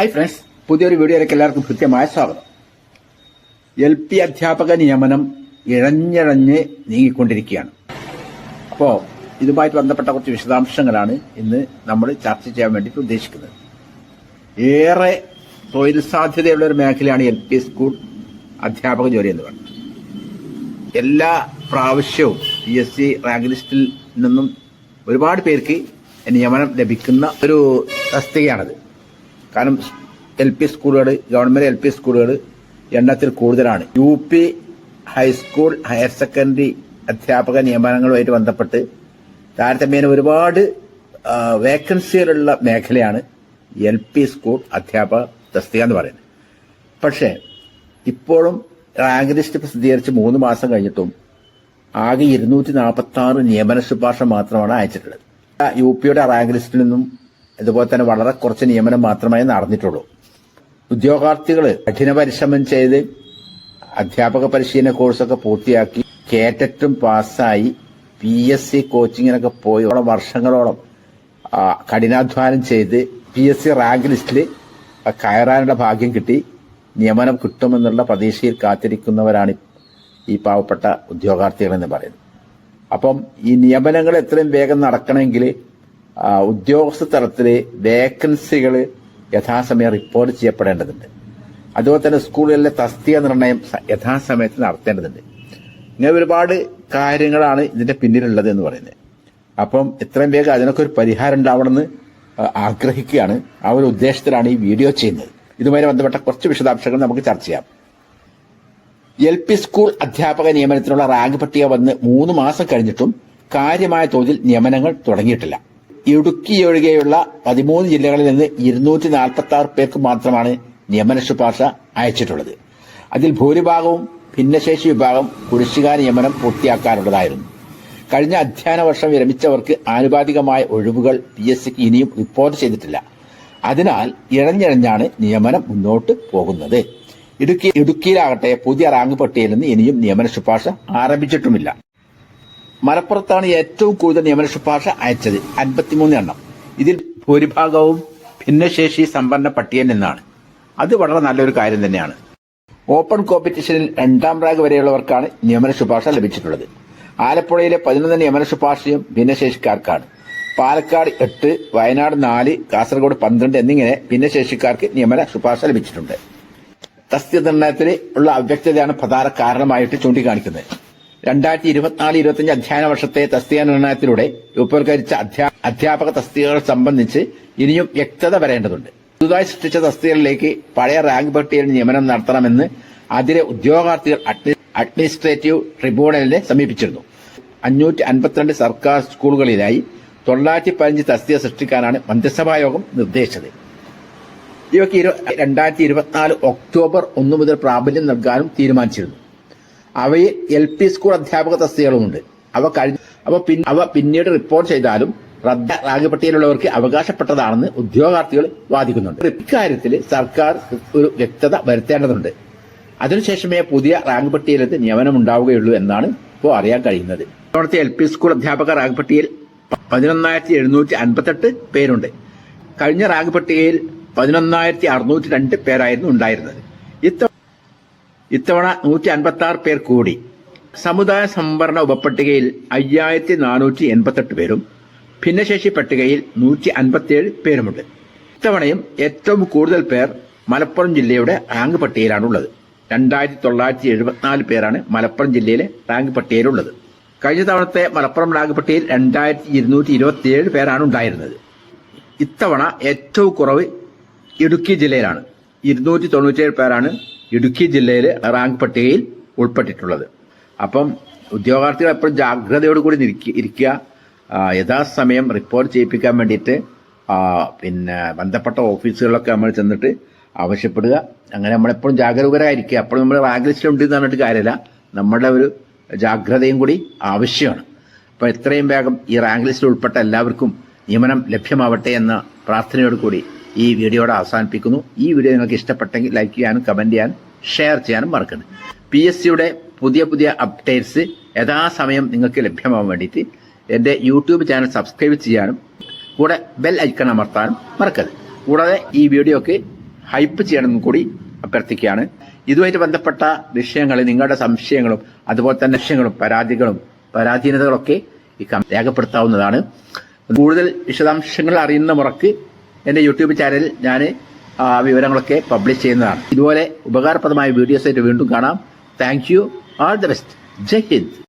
Hi friends പുതിയൊരു വീഡിയോയിലേക്ക് എല്ലാവർക്കും കൃത്യമായ സ്വാഗതം. എൽ പി അധ്യാപക നിയമനം ഇഴഞ്ഞിഴഞ്ഞ് നീങ്ങിക്കൊണ്ടിരിക്കുകയാണ്. അപ്പോൾ ഇതുമായി ബന്ധപ്പെട്ട കുറച്ച് വിശദാംശങ്ങളാണ് ഇന്ന് നമ്മൾ ചർച്ച ചെയ്യാൻ വേണ്ടിയിട്ട് ഉദ്ദേശിക്കുന്നത്. ഏറെ തൊഴിൽ സാധ്യതയുള്ള ഒരു മേഖലയാണ് എൽ പി സ്കൂൾ അധ്യാപക ജോലി എന്ന് പറയുന്നത്. എല്ലാ പ്രാവശ്യവും പി എസ് സി റാങ്ക് ലിസ്റ്റിൽ നിന്നും ഒരുപാട് പേർക്ക് നിയമനം ലഭിക്കുന്ന ഒരു തസ്തികയാണത്. കാരണം എൽ പി സ്കൂളുകൾ ഗവൺമെന്റ് എൽ പി സ്കൂളുകൾ എണ്ണത്തിൽ കൂടുതലാണ്. U P high school higher secondary അധ്യാപക നിയമനങ്ങളുമായിട്ട് ബന്ധപ്പെട്ട് താരതമ്യേന ഒരുപാട് വേക്കൻസികളുള്ള മേഖലയാണ് എൽ പി സ്കൂൾ അധ്യാപക തസ്തിക എന്ന് പറയുന്നത്. പക്ഷേ ഇപ്പോഴും റാങ്ക് ലിസ്റ്റ് പ്രസിദ്ധീകരിച്ച് മൂന്ന് മാസം കഴിഞ്ഞിട്ടും ആകെ ഇരുന്നൂറ്റി നാൽപ്പത്തി ആറ് നിയമന ശുപാർശ മാത്രമാണ് അയച്ചിട്ടുള്ളത്. യു പിയുടെ റാങ്ക് ലിസ്റ്റിൽ നിന്നും ഇതുപോലെ തന്നെ വളരെ കുറച്ച് നിയമനം മാത്രമേ നടന്നിട്ടുള്ളൂ. ഉദ്യോഗാർത്ഥികൾ കഠിന പരിശ്രമം ചെയ്ത് അധ്യാപക പരിശീലന കോഴ്സൊക്കെ പൂർത്തിയാക്കി കേറ്ററ്റും പാസ്സായി പി എസ് സി കോച്ചിങ്ങിനൊക്കെ പോയി ഓളം വർഷങ്ങളോളം കഠിനാധ്വാനം ചെയ്ത് പി എസ് സി റാങ്ക് ലിസ്റ്റിൽ കയറാനുള്ള ഭാഗ്യം കിട്ടി. നിയമനം കിട്ടുമെന്നുള്ള പ്രതീക്ഷയിൽ കാത്തിരിക്കുന്നവരാണ് ഈ പാവപ്പെട്ട ഉദ്യോഗാർത്ഥികളെന്ന് പറയുന്നത്. അപ്പം ഈ നിയമനങ്ങൾ എത്രയും വേഗം നടക്കണമെങ്കിൽ ഉദ്യോഗസ്ഥ തലത്തിൽ വേക്കൻസികൾ യഥാസമയം റിപ്പോർട്ട് ചെയ്യപ്പെടേണ്ടതുണ്ട്. അതുപോലെ തന്നെ സ്കൂളുകളിലെ തസ്തിക നിർണയം യഥാസമയത്ത് നടത്തേണ്ടതുണ്ട്. ഇങ്ങനെ ഒരുപാട് കാര്യങ്ങളാണ് ഇതിന്റെ പിന്നിലുള്ളത് എന്ന് പറയുന്നത്. അപ്പം എത്രയും വേഗം അതിനൊക്കെ ഒരു പരിഹാരം ഉണ്ടാവണമെന്ന് ആഗ്രഹിക്കുകയാണ്. ആ ഒരു ഉദ്ദേശത്തിലാണ് ഈ വീഡിയോ ചെയ്യുന്നത്. ഇതുമായി ബന്ധപ്പെട്ട കുറച്ച് വിശദാംശങ്ങൾ നമുക്ക് ചർച്ച ചെയ്യാം. എൽ പി സ്കൂൾ അധ്യാപക നിയമനത്തിനുള്ള റാങ്ക് പട്ടിക വന്ന് മൂന്ന് മാസം കഴിഞ്ഞിട്ടും കാര്യമായ തോതിൽ നിയമനങ്ങൾ തുടങ്ങിയിട്ടില്ല. ഇടുക്കി ഒഴികെയുള്ള പതിമൂന്ന് ജില്ലകളിൽ നിന്ന് ഇരുന്നൂറ്റി നാൽപ്പത്തി ആറ് പേർക്ക് മാത്രമാണ് നിയമന ശുപാർശ അയച്ചിട്ടുള്ളത്. അതിൽ ഭൂരിഭാഗവും ഭിന്നശേഷി വിഭാഗം കുടിശ്ശിക നിയമനം പൂർത്തിയാക്കാനുള്ളതായിരുന്നു. കഴിഞ്ഞ അധ്യയന വർഷം വിരമിച്ചവർക്ക് ആനുപാതികമായ ഒഴിവുകൾ പി എസ് സിക്ക് ഇനിയും റിപ്പോർട്ട് ചെയ്തിട്ടില്ല. അതിനാൽ ഇഴഞ്ഞിഴഞ്ഞാണ് നിയമനം മുന്നോട്ട് പോകുന്നത്. ഇടുക്കി ഇടുക്കിയിലാകട്ടെ പുതിയ റാങ്ക് പട്ടികയിൽ നിന്ന് ഇനിയും നിയമന ശുപാർശ ആരംഭിച്ചിട്ടുമില്ല. മലപ്പുറത്താണ് ഏറ്റവും കൂടുതൽ നിയമന ശുപാർശ അയച്ചത്. അൻപത്തിമൂന്ന് എണ്ണം. ഇതിൽ ഭൂരിഭാഗവും ഭിന്നശേഷി സമ്പന്ന പട്ടികയിൽ നിന്നാണ് അത് വളരെ നല്ലൊരു കാര്യം തന്നെയാണ്. ഓപ്പൺ കോമ്പറ്റീഷനിൽ രണ്ടാം റാങ്ക് വരെയുള്ളവർക്കാണ് നിയമന ശുപാർശ ലഭിച്ചിട്ടുള്ളത്. ആലപ്പുഴയിലെ പതിനൊന്ന് നിയമന ശുപാർശയും ഭിന്നശേഷിക്കാർക്കാണ്. പാലക്കാട് എട്ട് വയനാട് നാല് കാസർഗോഡ് പന്ത്രണ്ട് എന്നിങ്ങനെ ഭിന്നശേഷിക്കാർക്ക് നിയമന ശുപാർശ ലഭിച്ചിട്ടുണ്ട്. തസ്തിക നിർണയത്തിൽ ഉള്ള അവ്യക്തതയാണ് പ്രധാന കാരണമായിട്ട് ചൂണ്ടിക്കാണിക്കുന്നത്. രണ്ടായിരത്തി ഇരുപത്തിനാല് ഇരുപത്തിയഞ്ച് അധ്യയന വർഷത്തെ തസ്തിക നിർണയത്തിലൂടെ രൂപവൽക്കരിച്ച അധ്യാപക തസ്തികകൾ സംബന്ധിച്ച് ഇനിയും വ്യക്തത വരേണ്ടതുണ്ട്. പുതുതായി സൃഷ്ടിച്ച തസ്തികകളിലേക്ക് പഴയ റാങ്ക് പട്ടികയിൽ നിയമനം നടത്തണമെന്ന് അതിലെ ഉദ്യോഗാർത്ഥികൾ അഡ്മിനിസ്ട്രേറ്റീവ് ട്രിബ്യൂണലിനെ സമീപിച്ചിരുന്നു. അഞ്ഞൂറ്റി അൻപത്തിരണ്ട് സർക്കാർ സ്കൂളുകളിലായി തൊള്ളായിരത്തി പതിനഞ്ച് തസ്തിക സൃഷ്ടിക്കാനാണ് മന്ത്രിസഭാ യോഗം നിർദ്ദേശിച്ചത്. ഇവയ്ക്ക് രണ്ടായിരത്തി ഇരുപത്തിനാല് ഒക്ടോബർ ഒന്ന് മുതൽ പ്രാബല്യം നൽകാനും തീരുമാനിച്ചിരുന്നു. അവയിൽ എൽ പി സ്കൂൾ അധ്യാപക തസ്തികകളുമുണ്ട്. അവ കഴിഞ്ഞ അവ പിന്നെ അവ പിന്നീട് റിപ്പോർട്ട് ചെയ്താലും റദ്ദ പട്ടികയിലുള്ളവർക്ക് അവകാശപ്പെട്ടതാണെന്ന് ഉദ്യോഗാർത്ഥികൾ വാദിക്കുന്നുണ്ട്. ഇക്കാര്യത്തിൽ സർക്കാർ ഒരു വ്യക്തത വരുത്തേണ്ടതുണ്ട്. അതിനുശേഷമേ പുതിയ റാങ്ക് പട്ടികയിലെത്തി നിയമനം ഉണ്ടാവുകയുള്ളൂ എന്നാണ് ഇപ്പോൾ അറിയാൻ കഴിയുന്നത്. ഇത്തവണത്തെ എൽ പി സ്കൂൾ അധ്യാപക റാങ്ക് പട്ടികയിൽ പതിനൊന്നായിരത്തി എഴുന്നൂറ്റി അൻപത്തെട്ട് പേരുണ്ട്. കഴിഞ്ഞ റാങ്ക് പട്ടികയിൽ പതിനൊന്നായിരത്തി അറുന്നൂറ്റി രണ്ട് പേരായിരുന്നു ഉണ്ടായിരുന്നത്. ഇത്തവണ ഇത്തവണ നൂറ്റി അൻപത്തി ആറ് പേർ കൂടി. സമുദായ സംവരണ ഉപപട്ടികയിൽ അയ്യായിരത്തി നാനൂറ്റി എൺപത്തെട്ട് പേരും ഭിന്നശേഷി പട്ടികയിൽ നൂറ്റി അൻപത്തിയേഴ് പേരുമുണ്ട്. ഇത്തവണയും ഏറ്റവും കൂടുതൽ പേർ മലപ്പുറം ജില്ലയുടെ റാങ്ക് പട്ടികയിലാണുള്ളത്. രണ്ടായിരത്തി തൊള്ളായിരത്തി എഴുപത്തിനാല് പേരാണ് മലപ്പുറം ജില്ലയിലെ റാങ്ക് പട്ടികയിലുള്ളത്. കഴിഞ്ഞ തവണത്തെ മലപ്പുറം റാങ്ക് പട്ടികയിൽ രണ്ടായിരത്തി ഇരുന്നൂറ്റി ഇരുപത്തിയേഴ് പേരാണ് ഉണ്ടായിരുന്നത്. ഇത്തവണ ഏറ്റവും കുറവ് ഇടുക്കി ജില്ലയിലാണ്. ഇരുന്നൂറ്റി തൊണ്ണൂറ്റിയേഴ് പേരാണ് ഇടുക്കി ജില്ലയിലെ റാങ്ക് പട്ടികയിൽ ഉൾപ്പെട്ടിട്ടുള്ളത്. അപ്പം ഉദ്യോഗാർത്ഥികൾ എപ്പോഴും ജാഗ്രതയോടുകൂടി കൂടി ഇരിക്കുക. യഥാസമയം റിപ്പോർട്ട് ചെയ്യിപ്പിക്കാൻ വേണ്ടിയിട്ട് പിന്നെ ബന്ധപ്പെട്ട ഓഫീസുകളിലൊക്കെ നമ്മൾ ചെന്നിട്ട് ആവശ്യപ്പെടുക. അങ്ങനെ നമ്മളെപ്പോഴും ജാഗരൂകരായിരിക്കുക അപ്പോഴും നമ്മൾ റാങ്ക് ലിസ്റ്റിൽ ഉണ്ട് എന്ന് പറഞ്ഞിട്ട് കാര്യമില്ല. നമ്മുടെ ഒരു ജാഗ്രതയും കൂടി ആവശ്യമാണ്. അപ്പോൾ എത്രയും വേഗം ഈ റാങ്ക് ലിസ്റ്റിൽ ഉൾപ്പെട്ട എല്ലാവർക്കും നിയമനം ലഭ്യമാവട്ടെ എന്ന പ്രാർത്ഥനയോട് കൂടി ഈ വീഡിയോയുടെ അവസാനിപ്പിക്കുന്നു. ഈ വീഡിയോ നിങ്ങൾക്ക് ഇഷ്ടപ്പെട്ടെങ്കിൽ ലൈക്ക് ചെയ്യാനും കമന്റ് ചെയ്യാനും ഷെയർ ചെയ്യാനും മറക്കരുത്. പി എസ് സിയുടെ പുതിയ പുതിയ അപ്ഡേറ്റ്സ് യഥാസമയം നിങ്ങൾക്ക് ലഭ്യമാവാൻ വേണ്ടിയിട്ട് എന്റെ യൂട്യൂബ് ചാനൽ സബ്സ്ക്രൈബ് ചെയ്യാനും കൂടെ ബെൽ ഐക്കൺ അമർത്താനും മറക്കരുത്. കൂടാതെ ഈ വീഡിയോക്ക് ഹൈപ്പ് ചെയ്യണമെന്നും കൂടി അഭ്യർത്ഥിക്കുകയാണ്. ഇതുമായിട്ട് ബന്ധപ്പെട്ട വിഷയങ്ങൾ നിങ്ങളുടെ സംശയങ്ങളും അതുപോലെ തന്നെ വിഷയങ്ങളും പരാതികളും പരാധീനതകളൊക്കെ ഈ രേഖപ്പെടുത്താവുന്നതാണ്. കൂടുതൽ വിശദാംശങ്ങൾ അറിയുന്ന മുറക്ക് എന്റെ യൂട്യൂബ് ചാനലിൽ ഞാൻ വിവരങ്ങളൊക്കെ പബ്ലിഷ് ചെയ്യുന്നതാണ്. ഇതുപോലെ ഉപകാരപ്രദമായ വീഡിയോസായിട്ട് വീണ്ടും കാണാം. Thank you all the best Jai Hind.